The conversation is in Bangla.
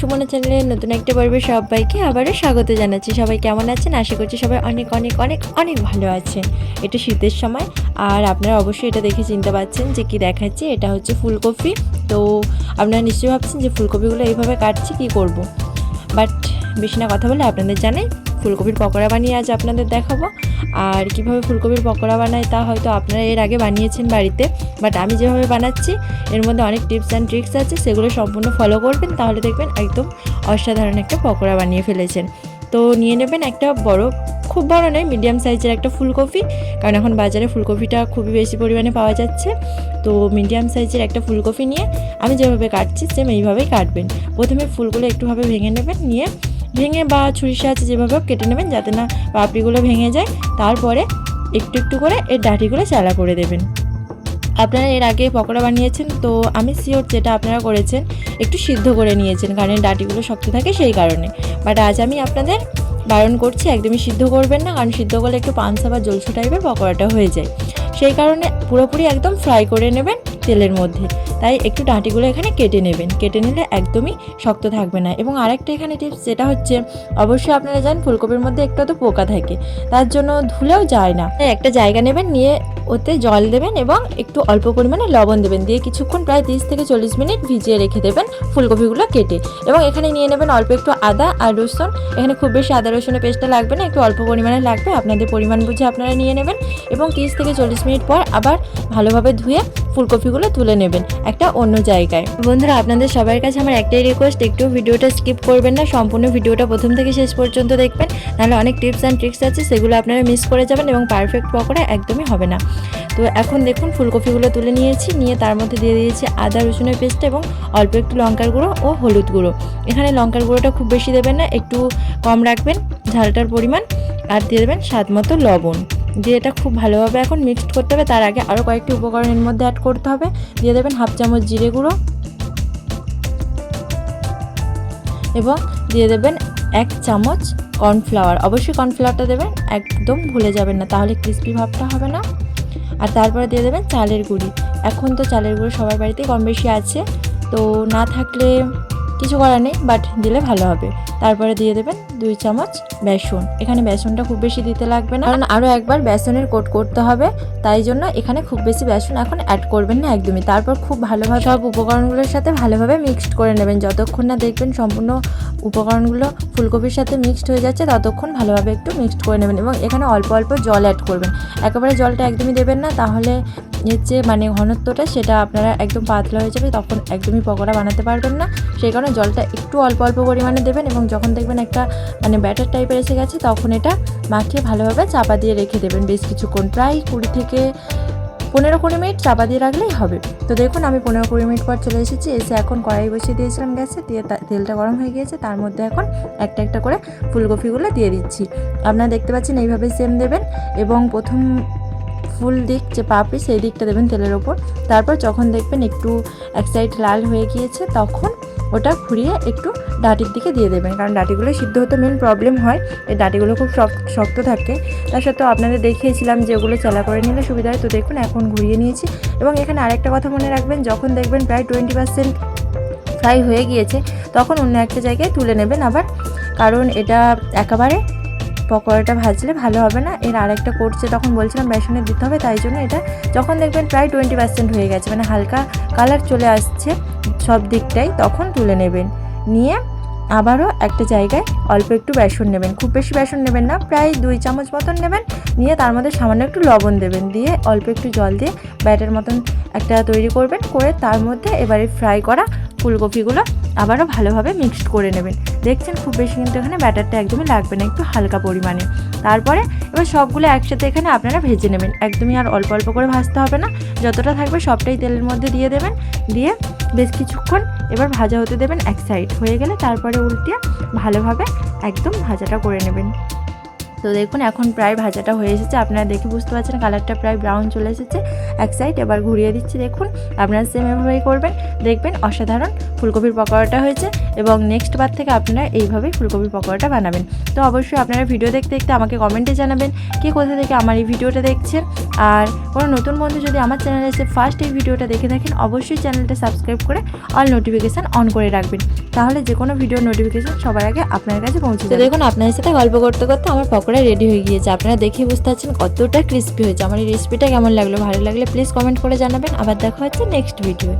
সুমনা চ্যানেলে নতুন একটা পর্বে সবাইকে আবারও স্বাগত জানাচ্ছি। সবাই কেমন আছেন? আশা করছি সবাই অনেক অনেক অনেক অনেক ভালো আছেন। এটা শীতের সময় আর আপনারা অবশ্যই এটা দেখে চিনতে পারছেন যে কি দেখাচ্ছি। এটা হচ্ছে ফুলকপি। তো আপনারা নিশ্চয়ই ভাবছেন যে ফুলকপিগুলো এইভাবে কাটছি, কি করব। বাট বেশি না কথা বলে আপনাদের জানাই ফুলকপির পকোড়া বানিয়ে আজ আপনাদের দেখাবো। আর কীভাবে ফুলকপির পকোড়া বানায় তা হয়তো আপনারা এর আগে বানিয়েছেন বাড়িতে। বাট আমি যেভাবে বানাচ্ছি, এর মধ্যে অনেক টিপস অ্যান্ড ট্রিক্স আছে, সেগুলো সম্পূর্ণ ফলো করবেন, তাহলে দেখবেন একদম অসাধারণ একটা পকোড়া বানিয়ে ফেলেছেন। তো নিয়ে নেবেন একটা বড়, খুব বড় নয় মিডিয়াম সাইজের একটা ফুলকপি, কারণ এখন বাজারে ফুলকপিটা খুবই বেশি পরিমাণে পাওয়া যাচ্ছে। তো মিডিয়াম সাইজের একটা ফুলকপি নিয়ে, আমি যেভাবে কাটছি সেম এইভাবেই কাটবেন। প্রথমে ফুলগুলো একটুভাবে ভেঙে নেবেন, নিয়ে ভেঙে বা ছুরির সাহায্যে যেভাবে কেটে নেবেন যাতে না পাপড়িগুলো ভেঙে যায়। তারপরে একটু একটু করে এর ডাঁটিগুলো চালা করে দেবেন। আপনারা এর আগে পকোড়া বানিয়েছেন, তো আমি শিওর যেটা আপনারা করেছেন, একটু সিদ্ধ করে নিয়েছেন, কারণ ডাঁটিগুলো শক্ত থাকে সেই কারণে। বাট আজ আমি আপনাদের বারণ করছি, একদমই সিদ্ধ করবেন না, কারণ সিদ্ধ করলে একটু পানসা বা জলসু টাইপের পকোড়াটা হয়ে যায়। সেই কারণে পুরোপুরি একদম ফ্রাই করে নেবেন তেলের মধ্যে। তাই একটু ডাঁটিগুলো এখানে কেটে নেবেন। কেটে নিলে একদমই শক্ত থাকবে না। এবং আরেকটা এখানে টিপস যেটা হচ্ছে, অবশ্যই আপনারা জানেন ফুলকপির মধ্যে একটু তো পোকা থাকে, তার জন্য ধুলেও যায় না। তাই একটা জায়গা নেবেন, নিয়ে ওতে জল দেবেন এবং একটু অল্প পরিমাণে লবণ দেবেন। দিয়ে কিছুক্ষণ প্রায় তিরিশ থেকে চল্লিশ মিনিট ভিজিয়ে রেখে দেবেন ফুলকপিগুলো কেটে। এবং এখানে নিয়ে নেবেন অল্প একটু আদা আর রসুন। এখানে খুব বেশি আদা রসুনের পেস্টটা লাগবে না, একটু অল্প পরিমাণে লাগবে। আপনাদের পরিমাণ বুঝে আপনারা নিয়ে নেবেন। এবং তিরিশ থেকে চল্লিশ মিনিট পর আবার ভালোভাবে ধুয়ে ফুলকপিগুলো তুলে নেবেন একটা অন্য জায়গায়। বন্ধুরা, আপনাদের সবার কাছে আমার একটাই রিকোয়েস্ট একটু ভিডিওটা স্কিপ করবেন না, সম্পূর্ণ ভিডিওটা প্রথম থেকে শেষ পর্যন্ত দেখবেন, নাহলে অনেক টিপস অ্যান্ড ট্রিক্স আছে, সেগুলো আপনারা মিস করে যাবেন এবং পারফেক্ট পকোড়া একদমই হবে না। তো এখন দেখুন, ফুলকপিগুলো তুলে নিয়েছি, নিয়ে তার মধ্যে দিয়ে দিয়েছি আদা, রসুনের পেস্ট এবং অল্প একটু লঙ্কার গুঁড়ো ও হলুদ গুঁড়ো। এখানে লঙ্কার গুঁড়োটা খুব বেশি দেবেন না, একটু কম রাখবেন, ঝালটার পরিমাণ, আর দিয়ে দেবেন স্বাদ মতো লবণ। দিয়ে এটা খুব ভালোভাবে এখন মিক্সড করতে হবে। তার আগে আরও কয়েকটি উপকরণের মধ্যে অ্যাড করতে হবে। দিয়ে দেবেন হাফ চামচ জিরে গুঁড়ো। এবং দিয়ে দেবেন এক চামচ কর্নফ্লাওয়ার অবশ্যই কর্নফ্লাওয়ারটা দেবেন, একদম ভুলে যাবেন না, তাহলে ক্রিস্পি ভাবটা হবে না। আর তারপরে দিয়ে দেবেন চালের গুঁড়ি। এখন তো চালের গুঁড়ো সবার বাড়িতেই কম বেশি আছে। তো না থাকলে কিছু করার নেই বাট দিলে ভালো হবে। তারপরে দিয়ে দেবেন দুই চামচ বেসন। এখানে বেসনটা খুব বেশি দিতে লাগবে না। কারণ আরও একবার বেসনের কোট করতে হবে, তাই জন্য এখানে খুব বেশি বেসন এখন অ্যাড করবেন না একদমই। তারপর খুব ভালোভাবে সব উপকরণগুলোর সাথে ভালোভাবে মিক্সড করে নেবেন। যতক্ষণ না দেখবেন সম্পূর্ণ উপকরণগুলো ফুলকপির সাথে মিক্সড হয়ে যাচ্ছে, ততক্ষণ ভালোভাবে একটু মিক্সড করে নেবেন এবং এখানে অল্প অল্প জল অ্যাড করবেন। একেবারে জলটা একদমই দেবেন না, তাহলে যে মানে ঘনত্বটা সেটা আপনারা একদম পাতলা হয়ে যাবে তখন একদমই পকোড়া বানাতে পারবেন না। সেই কারণে জলটা একটু অল্প অল্প পরিমাণে দেবেন এবং যখন দেখবেন একটা মানে ব্যাটার টাইপের এসে গেছে তখন এটা মাখিয়ে ভালোভাবে চাপা দিয়ে রেখে দেবেন বেশ কিছুক্ষণ, প্রায় কুড়ি থেকে পনেরো কুড়ি মিনিট চাপা দিয়ে রাখলেই হবে। তো দেখুন আমি পনেরো কুড়ি মিনিট পর চলে এসেছি, এসে এখন কড়াই বসিয়ে দিয়েছিলাম গ্যাসে, দিয়ে তেলটা গরম হয়ে গিয়েছে, তার মধ্যে এখন একটা একটা করে ফুলকপিগুলো দিয়ে দিচ্ছি। আপনারা দেখতে পাচ্ছেন এইভাবেই সেম দেবেন এবং প্রথম ফুল দিক যে পাপড়ি সেই দিকটা দেবেন তেলের ওপর। তারপর যখন দেখবেন একটু এক সাইড লাল হয়ে গিয়েছে, তখন ওটা ঘুরিয়ে একটু ডাঁটির দিকে দিয়ে দেবেন। কারণ ডাটিগুলো সিদ্ধ হতে মেন প্রবলেম হয়। এই ডাটিগুলো খুব শক্ত শক্ত থাকে। তার সত্ত্বেও আপনাদের দেখিয়েছিলাম যে ওগুলো চালা করে নিলে সুবিধা হয়। তো দেখুন, এখন ঘুরিয়ে নিয়েছি। এবং এখানে আরেকটা কথা মনে রাখবেন, যখন দেখবেন প্রায় টোয়েন্টি পার্সেন্ট ফ্রাই হয়ে গিয়েছে, তখন অন্য একটা জায়গায় তুলে নেবেন আবার। কারণ এটা একেবারে পকোড়াটা ভাজলে ভালো হবে না। এর আরেকটা করছে তখন বলছিলাম বেসনে দিতে হবে, তাই জন্য এটা যখন দেখবেন প্রায় টোয়েন্টি পার্সেন্ট হয়ে গেছে মানে হালকা কালার চলে আসছে সব দিকটাই, তখন তুলে নেবেন। নিয়ে আবারও একটা জায়গায় অল্প একটু বেসন নেবেন। খুব বেশি বেসন নেবেন না, প্রায় দুই চামচ মতন নেবেন। নিয়ে তার মধ্যে সামান্য একটু লবণ দেবেন। দিয়ে অল্প একটু জল দিয়ে ব্যাটার মতন একটা তৈরি করবেন, করে তার মধ্যে এবারে ফ্রাই করা ফুলকপিগুলো আবারও ভালোভাবে মিক্সড করে নেবেন। দেখছেন খুব বেশি কিন্তু এখানে ব্যাটারটা একদমই লাগবে না, একটু হালকা পরিমাণে। তারপরে এবার সবগুলো একসাথে এখানে আপনারা ভেজে নেবেন। একদমই আর অল্প অল্প করে ভাজতে হবে না। যতটা থাকবে সবটাই তেলের মধ্যে দিয়ে দেবেন। দিয়ে বেশ কিছুক্ষণ এবার ভাজা হতে দেবেন এক সাইড হয়ে গেলে তারপরে উল্টিয়ে ভালোভাবে একদম ভাজাটা করে নেবেন। তো দেখুন, এখন প্রায় ভাজাটা হয়ে এসেছে। আপনারা দেখে বুঝতে পারছেন কালারটা প্রায় ব্রাউন চলে এসেছে। এক সাইড এবার ঘুরিয়ে দিচ্ছি দেখুন। আপনারা সেম এভাবেই করবেন। দেখবেন অসাধারণ ফুলকপির পকোড়াটা হয়েছে এবং নেক্সট বার থেকে আপনারা এইভাবেই ফুলকপির পকোড়াটা বানাবেন। তো অবশ্যই আপনারা ভিডিও দেখতে দেখতে আমাকে কমেন্টে জানাবেন কে কোথা থেকে আমার এই ভিডিওটা দেখছেন। আর কোনো নতুন বন্ধু যদি আমার চ্যানেলে এসে ফার্স্ট এই ভিডিওটা দেখে থাকেন অবশ্যই চ্যানেলটা সাবস্ক্রাইব করে অল নোটিফিকেশান অন করে রাখবেন। তাহলে যে কোনো ভিডিও নোটিফিকেশান সবার আগে আপনার কাছে পৌঁছে যাবে। দেখুন আপনাদের সাথে গল্প করতে করতে আমার পকোড়া রেডি হয়ে গিয়েছে। আপনারা দেখে বুঝতে পারছেন কতটা ক্রিস্পি হয়েছে। আমার এই রেসিপিটা কেমন লাগল? ভালো লাগলে প্লিজ কমেন্ট করে জানাবেন। আবার দেখা হচ্ছে নেক্সট ভিডিও